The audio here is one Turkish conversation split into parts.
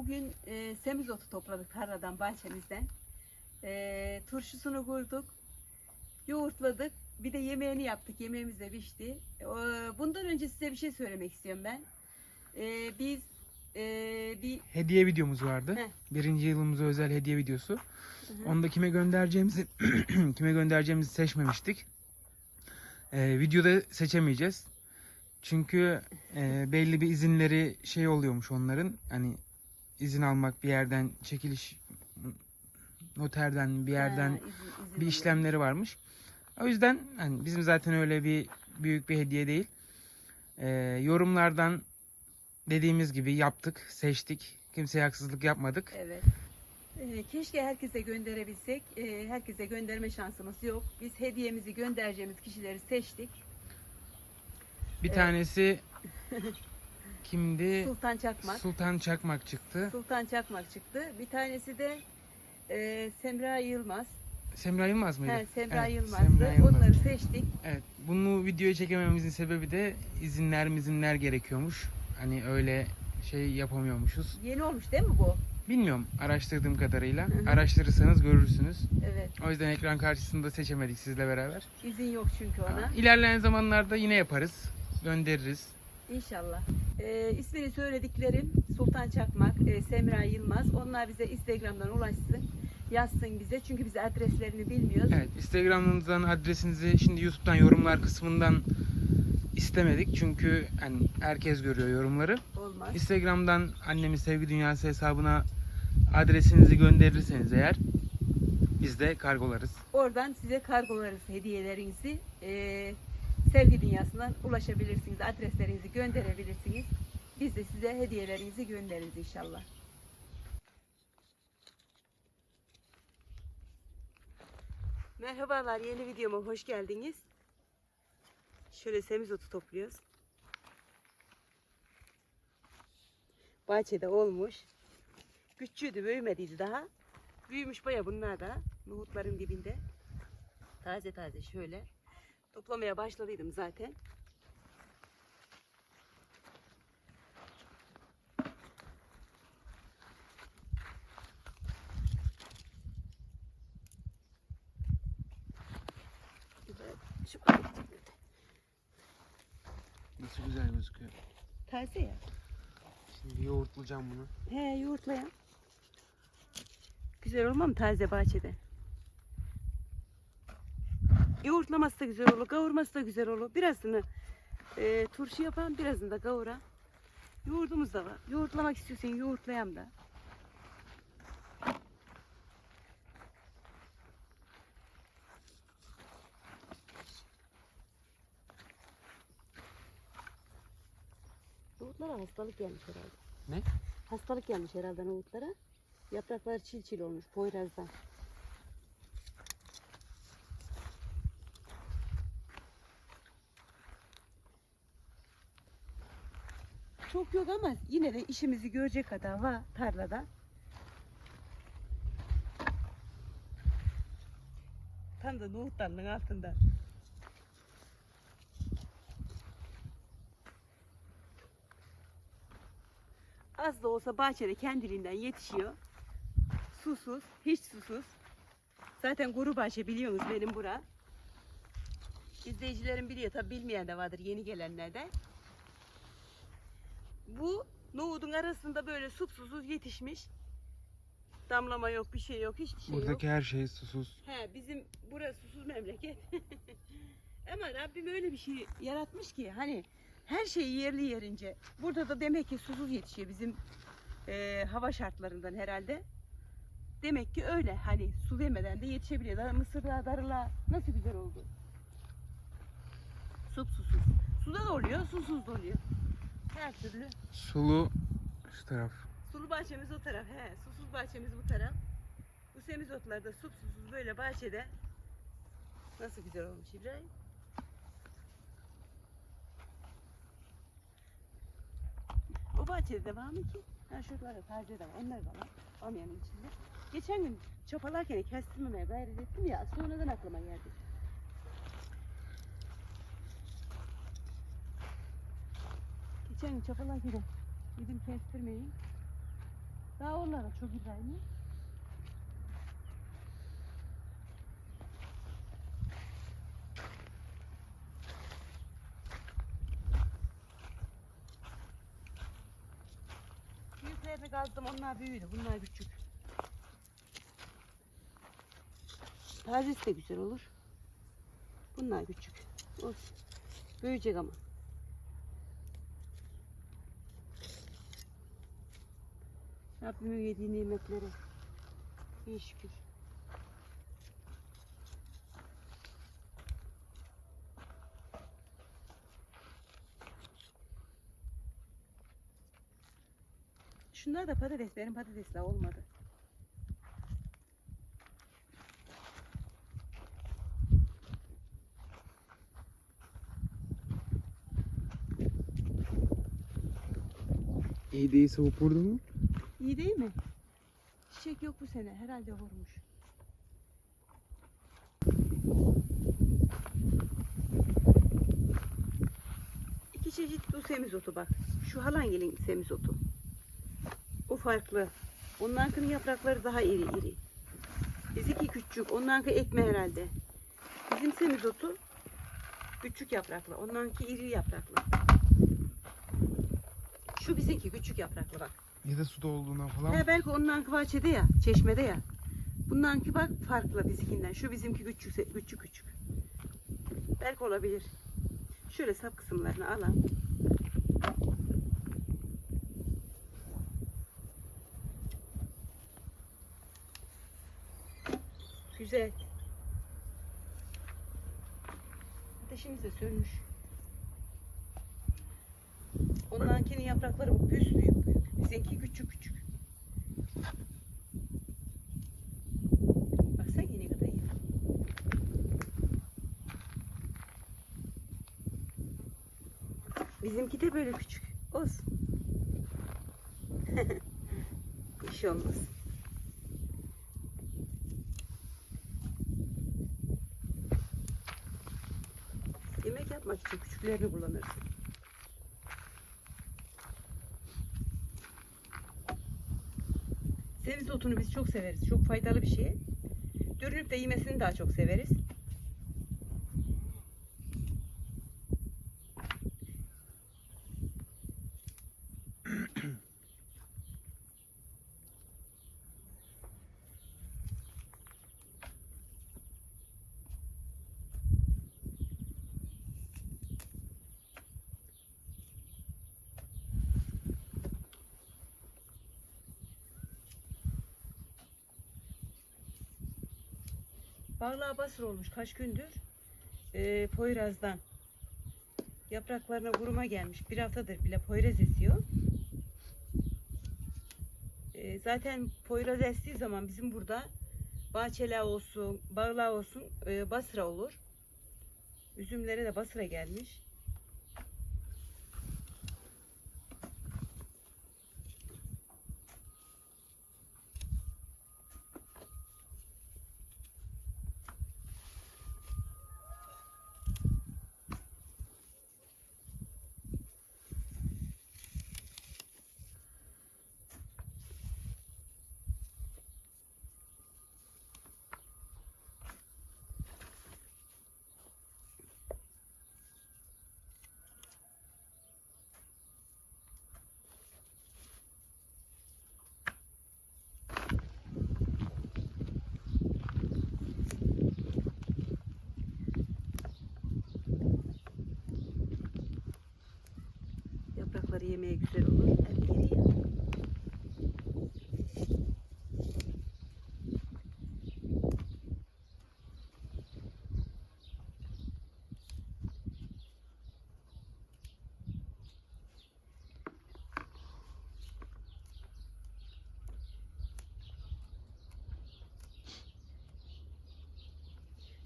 bugün e, semizotu topladık tarladan, bahçemizden. E, turşusunu kurduk, yoğurtladık. Bir de yemeğini yaptık. Yemeğimiz de pişti. E, bundan önce size bir şey söylemek istiyorum ben. E, biz e, bir Hediye videomuz vardı. Heh. Birinci yılımıza özel hediye videosu. Hı hı. Onu da kime göndereceğimizi kime göndereceğimizi seçmemiştik. Ee, videoda seçemeyeceğiz. Çünkü e, belli bir izinleri şey oluyormuş onların. Hani izin almak bir yerden çekiliş noterden bir yerden Ha, izin- izin bir işlemleri varmış. O yüzden hani bizim zaten öyle bir büyük bir hediye değil. Ee, yorumlardan dediğimiz gibi yaptık, seçtik. Kimseye haksızlık yapmadık. Evet. Ee, keşke herkese gönderebilsek. Ee, herkese gönderme şansımız yok. Biz hediyemizi göndereceğimiz kişileri seçtik. Bir Evet. tanesi kimdi? Sultan Çakmak. Sultan Çakmak çıktı. Sultan Çakmak çıktı. Bir tanesi de e, Semra Yılmaz. Semra Yılmaz mıydı? He, Semra Evet, Yılmaz'dı. Semra Yılmaz. Onları seçtik. Evet. Bunu videoya çekemememizin sebebi de izinler mizinler gerekiyormuş. Hani öyle şey yapamıyormuşuz. Yeni olmuş değil mi bu? Bilmiyorum araştırdığım kadarıyla. Hı hı. Araştırırsanız görürsünüz. Evet. O yüzden ekran karşısında seçemedik sizle beraber. İzin yok çünkü ona. İlerleyen zamanlarda yine yaparız. Göndeririz. İnşallah. Ee, ismini söylediklerim Sultan Çakmak, e, Semra Yılmaz. Onlar bize Instagram'dan ulaşsın. Yazsın bize. Çünkü biz adreslerini bilmiyoruz. Evet, Instagram'ınızdan adresinizi şimdi YouTube'dan yorumlar kısmından istemedik. Çünkü hani herkes görüyor yorumları. Olmaz. Instagram'dan annemin sevgi dünyası hesabına adresinizi gönderirseniz eğer biz de kargolarız. Oradan size kargolarız hediyelerinizi. Ee, sevgi dünyasından ulaşabilirsiniz. Adreslerinizi gönderebilirsiniz. Biz de size hediyelerinizi göndeririz inşallah. Merhabalar, yeni videoma hoş geldiniz. Şöyle semizotu topluyoruz. Bahçede olmuş. Küçüğüydü, büyümediydi daha. Büyümüş baya bunlar da. Nohutların dibinde. Taze taze şöyle. Toplamaya başladıydım zaten. Nasıl güzel gözüküyor. taze ya. Şimdi yoğurtlayacağım bunu. He yoğurtlayan. Güzel olmam taze bahçede. Yoğurtlaması da güzel olur, kavurması da güzel olur. Birazını e, turşu yapan, birazını da kavura. Yoğurdumuz da var. Yoğurtlamak istiyorsan yoğurtlayam da. Nohutlara hastalık gelmiş herhalde. Ne? Hastalık gelmiş herhalde nohutlara. Yaprakları çil çil olmuş Poyraz'dan. Çok yok ama yine de işimizi görecek kadar var tarlada. Tam da nohut dalının altında. Az da olsa bahçede kendiliğinden yetişiyor. Susuz, hiç susuz. Zaten kuru bahçe biliyorsunuz benim bura. İzleyicilerim biliyor tabi bilmeyen de vardır yeni gelenlerden. Bu nohudun arasında böyle susuz yetişmiş. Damlama yok, bir şey yok, hiçbir şey yok. Buradaki her şey susuz. He bizim burası susuz memleket. Ama Rabbim öyle bir şey yaratmış ki hani her şey yerli yerince. Burada da demek ki susuz yetişiyor bizim e, hava şartlarından herhalde. Demek ki öyle hani su vermeden de yetişebiliyor. Daha mısırlar, darılar nasıl güzel oldu. Sup susuz. Suda da oluyor, susuz da oluyor. Her türlü. Sulu şu taraf. Sulu bahçemiz o taraf. He, susuz bahçemiz bu taraf. Bu semizotlarda sup susuz böyle bahçede. Nasıl güzel olmuş İbrahim. O bahçede de var mı ki? Ha şuralarda taze de var. Onlar da var. Bamyanın içinde. Geçen gün çapalarken kestirmemeye gayret ettim ya. Sonradan aklıma geldi. Geçen gün çapalarken dedim kestirmeyin. Daha onlara çok İbrahim. Büyüklerini kazdım onlar büyüdü bunlar küçük. Tazesi de güzel olur. Bunlar küçük. Olsun. Büyüyecek ama. Rabbimin yediği nimetlere. İyi şükür. Şunlar da patates. Benim patatesler olmadı. İyi değil soğuk vurdu mu? İyi değil mi? Çiçek yok bu sene. Herhalde vurmuş. İki çeşit bu semizotu bak. Şu halangilin semizotu. O farklı. Onlarınkinin yaprakları daha iri iri. Bizimki küçük. Onlarınki ekme herhalde. Bizim semizotu küçük yapraklı. Onlarınki iri yapraklı. Şu bizimki küçük yapraklı bak. Ya da suda olduğuna falan. He belki ondan bahçede ya, çeşmede ya. Bundanki bak farklı bizimkinden. Şu bizimki küçük küçük küçük. Belki olabilir. Şöyle sap kısımlarını alalım. Güzel. Ateşimiz de sönmüş. Ondankinin yaprakları büyük büyük büyük. Bizimki küçük küçük. Baksana yine kadar iyi. Bizimki de böyle küçük. Olsun. Bir şey olmaz. Yemek yapmak için küçüklerini kullanırsın. Ceviz otunu biz çok severiz. Çok faydalı bir şey. Dürünüp de yemesini daha çok severiz. Bağlığa basır olmuş kaç gündür. Ee, Poyraz'dan. Yapraklarına kuruma gelmiş. Bir haftadır bile Poyraz esiyor. Ee, zaten Poyraz estiği zaman bizim burada bahçeler olsun, bağlar olsun e, basra olur. Üzümlere de basra gelmiş. Yemeye güzel olur. Hep iri ya.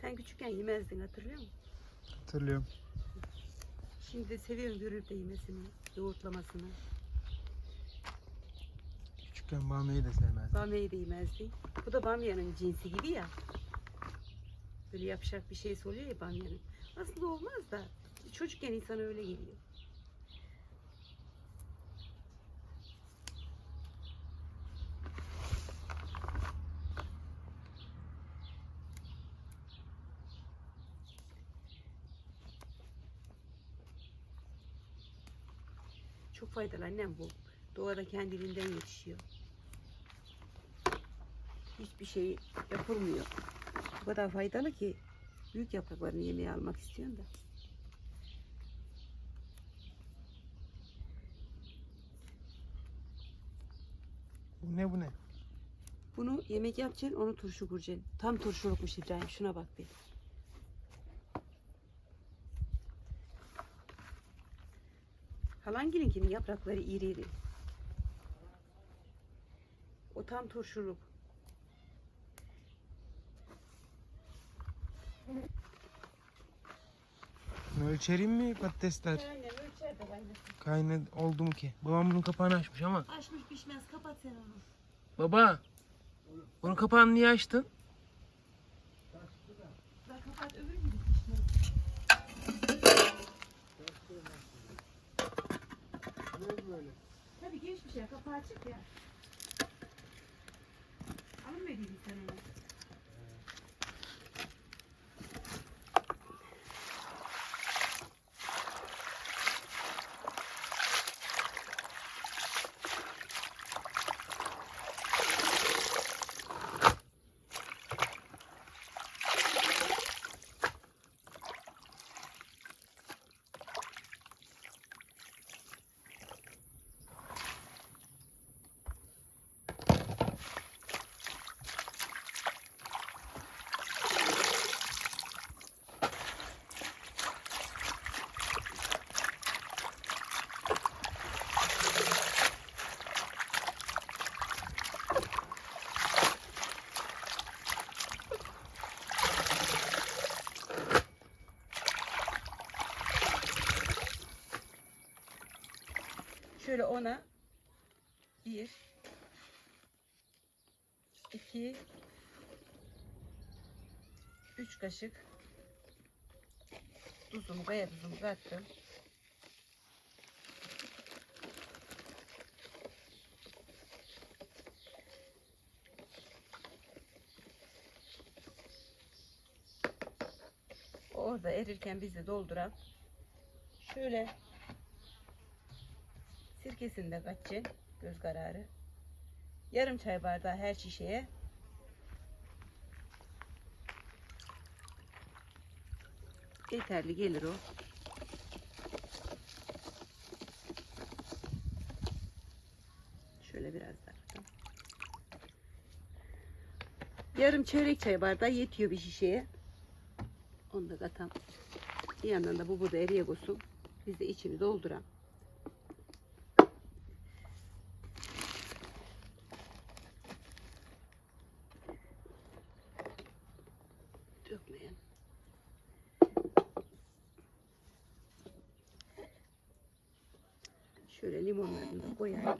Sen küçükken yemezdin hatırlıyor musun? Hatırlıyorum. Şimdi de seviyorum görüp de yemesini, yoğurtlamasını. Küçükken bamyayı da sevmezdim. Bamyayı da yemezdi. Bu da bamyanın cinsi gibi ya. Böyle yapacak bir şeysi oluyor ya bamyanın. Aslında olmaz da çocukken insana öyle geliyor. Faydalı annem bu. Doğada kendiliğinden yetişiyor. Hiçbir şey yapılmıyor. Bu kadar faydalı ki büyük yapraklarını yemeğe almak istiyorum da. Bu ne bu ne? Bunu yemek yapacaksın, onu turşu kuracaksın. Tam turşulukmuş İbrahim. Şuna bak bir. Halangilinkinin yaprakları iri iri. O tam turşuluk. Bunu ölçelim mi patatesler? Aynen ölçer de kaynasın. Kaynadı oldu mu ki? Babam bunun kapağını açmış ama. Açmış pişmez kapat sen onu. Baba. Bunun kapağını niye açtın? Bak kapat öbür gibi pişmez. Tabii geçmiş ya kapağı açık ya. Alınmediydi sen onu. Şöyle ona bir, iki, üç kaşık tuzumu, kaya tuzumu kattım. Orada erirken biz dolduran şöyle Sirkesini de kaçacaksın. Göz kararı. Yarım çay bardağı her şişeye. Yeterli gelir o. Şöyle biraz daha. Yarım çeyrek çay bardağı yetiyor bir şişeye. Onu da katam. Bir yandan da bu burada eriye koysun. Biz de içini dolduran. dökmeyin. Şöyle limonlarını da koyayım.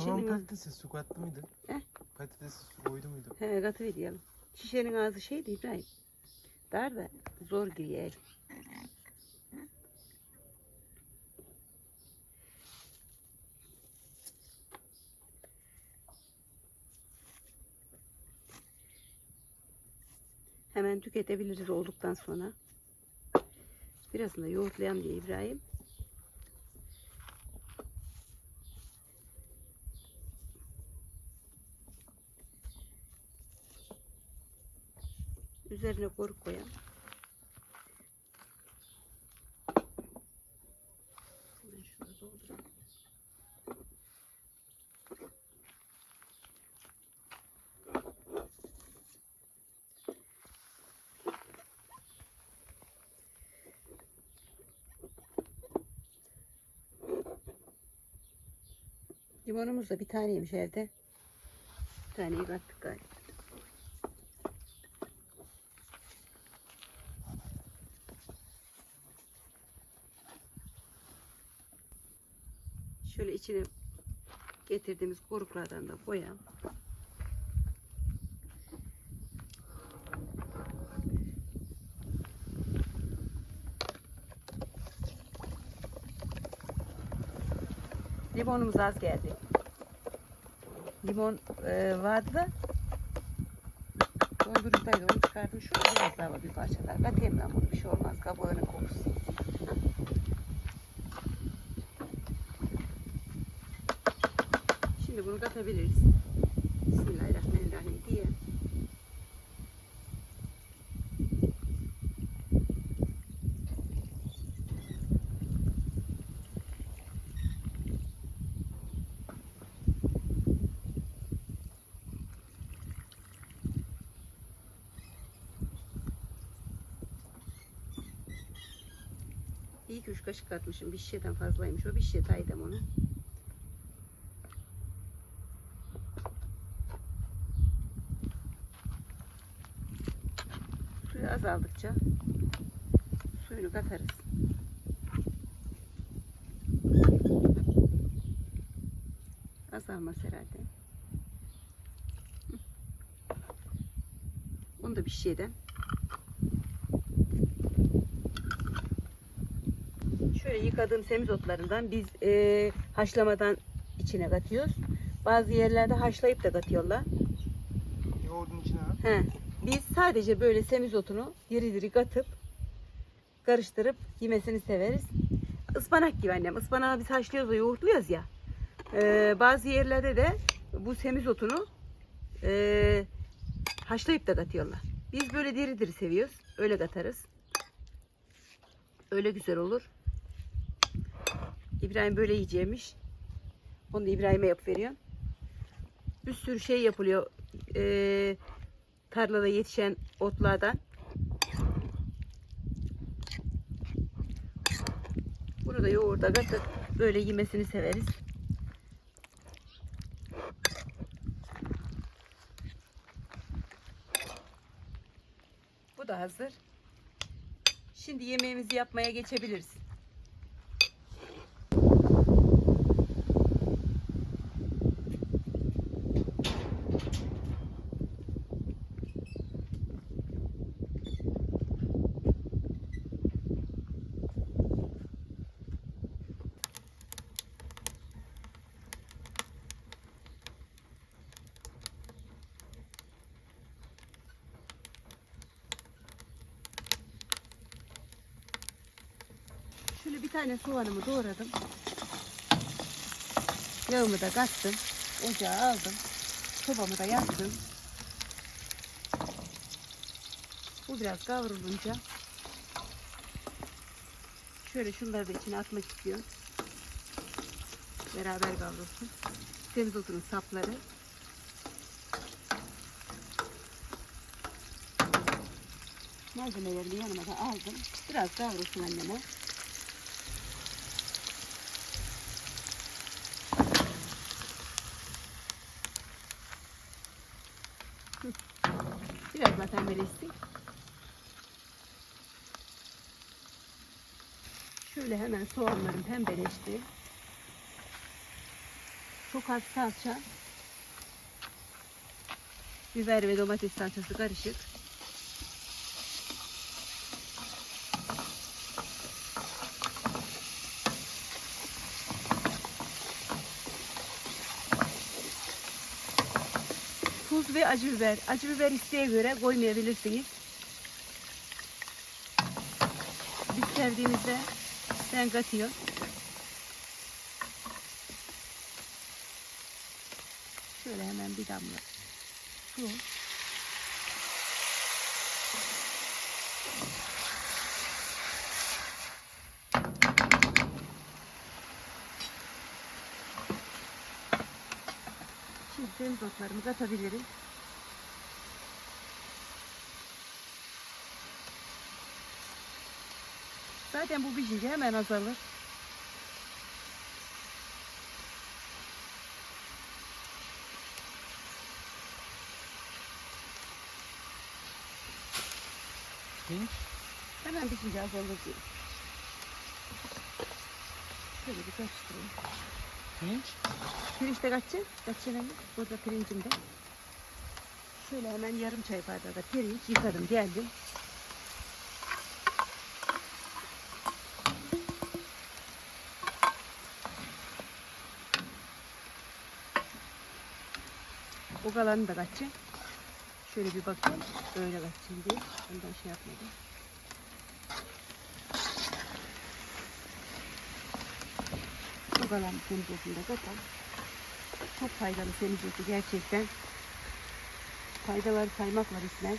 Şişenin, ağzı, patatese su kattı mıydı? He? Patatese su koydu muydu? he, katı diyelim. Şişenin ağzı şeydi İbrahim. Dar da zor giriyor el. Hemen tüketebiliriz olduktan sonra. Birazını da yoğurtlayalım diye İbrahim. Üzerine koruk koyalım. Hemen şunu dolduralım. Limonumuz da bir taneymiş evde. Bir taneyi kattık galiba. içine getirdiğimiz koruklardan da koyalım. Limonumuz az geldi. Limon e, vardı. Dondurucudaydı onu çıkardım. Şurada biraz daha var bir parça daha. Katayım ben bunu bir şey olmaz. Kabuğunu kokusun. Katabiliriz. Bismillahirrahmanirrahim diye. İyi ki üç kaşık katmışım. Bir şişeden fazlaymış. O bir şişe taydım onu. Suyu azaldıkça suyunu katarız. Azalmaz herhalde. Onu da bir şeyden. Şöyle yıkadığım semizotlarından biz e, haşlamadan içine katıyoruz. Bazı yerlerde haşlayıp da katıyorlar. Yoğurdun içine. He. Biz sadece böyle semizotunu diri diri katıp karıştırıp yemesini severiz. Ispanak gibi annem. Ispanağı biz haşlıyoruz da yoğurtluyoruz ya. Ee, bazı yerlerde de bu semizotunu e, haşlayıp da katıyorlar. Biz böyle diri diri seviyoruz. Öyle katarız. Öyle güzel olur. İbrahim böyle yiyeceğimiş. Onu da İbrahim'e yapıp veriyorum. Bir sürü şey yapılıyor. Ee, tarlada yetişen otlardan. Bunu da yoğurda katıp böyle yemesini severiz. Bu da hazır. Şimdi yemeğimizi yapmaya geçebiliriz. Şöyle bir tane soğanımı doğradım. Yağımı da kattım. Ocağa aldım. Sobamı da yaktım. Bu biraz kavrulunca şöyle şunları da içine atmak istiyorum. Beraber kavrulsun. Semizotunun sapları. Malzemelerimi yanıma da aldım. Biraz kavrulsun anneme. Biraz zaten meresi. Şöyle hemen soğanlarım pembeleşti. Çok az salça. Biber ve domates salçası karışık. Tuz ve acı biber. Acı biber isteğe göre koymayabilirsiniz. Biz sevdiğimizde ben katıyorum. Şöyle hemen bir damla su. Şimdi deniz otlarımızı atabiliriz. Zaten bu pişince hemen azalır. Pirinç. Hemen pişince azalır diyor. Şöyle bir karıştırayım. Pirinç. Pirinç de kaçacak. Kaçacak Burada pirincim de. Şöyle hemen yarım çay bardağı da pirinç yıkadım geldim. Bu kalanı da kaçacak. Şöyle bir bakayım. Öyle kaçacağım diye. Ondan şey yapmadım. Bu kalan semizotunu da katalım. Çok faydalı semizotu gerçekten. Faydaları saymakla bitmez.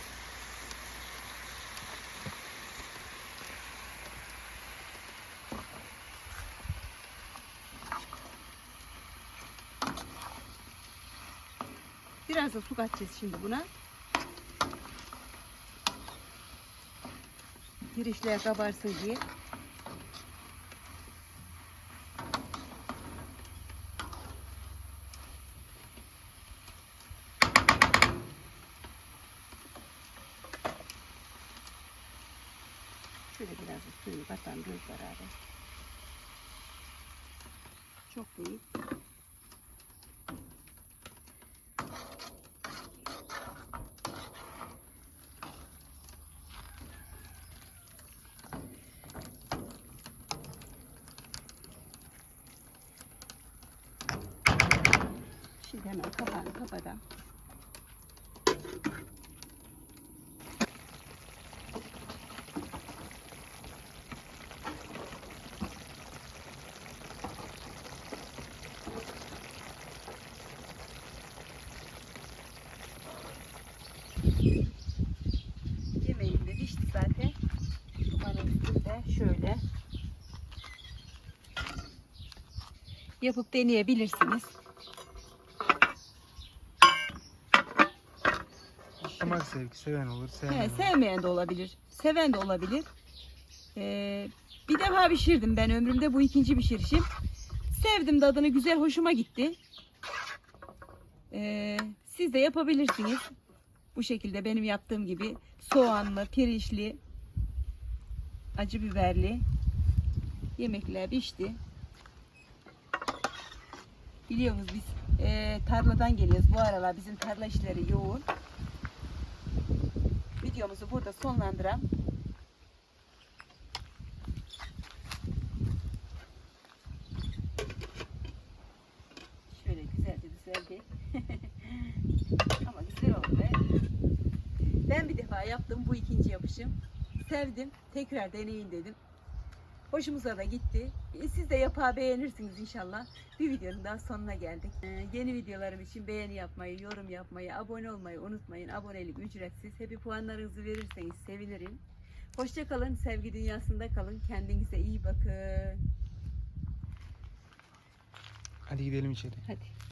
Biraz da su katacağız şimdi buna. Girişler kabarsın diye. Şöyle biraz da suyunu katalım göz beraber. Çok değil. Şimdi hemen kapağını kapatalım. Yemeğim de pişti zaten. Umarım üstünde şöyle. Yapıp deneyebilirsiniz. Damak zevki seven olur, sevmeyen He, olur. sevmeyen de olabilir. Seven de olabilir. Ee, bir defa pişirdim ben ömrümde. Bu ikinci pişirişim. Sevdim tadını. Güzel hoşuma gitti. Ee, siz de yapabilirsiniz. Bu şekilde benim yaptığım gibi soğanlı, pirinçli, acı biberli yemekler pişti. Biliyorsunuz biz e, tarladan geliyoruz. Bu aralar bizim tarla işleri yoğun videomuzu burada sonlandıram. Şöyle güzelce güzelce. Ama güzel oldu be. Ben bir defa yaptım. Bu ikinci yapışım. Sevdim. Tekrar deneyin dedim. Hoşumuza da gitti. E, Siz de yapağı beğenirsiniz inşallah. Bir videonun daha sonuna geldik. Ee, yeni videolarım için beğeni yapmayı, yorum yapmayı, abone olmayı unutmayın. Abonelik ücretsiz. Hepi puanlarınızı verirseniz sevinirim. Hoşçakalın. Sevgi dünyasında kalın. Kendinize iyi bakın. Hadi gidelim içeri. Hadi.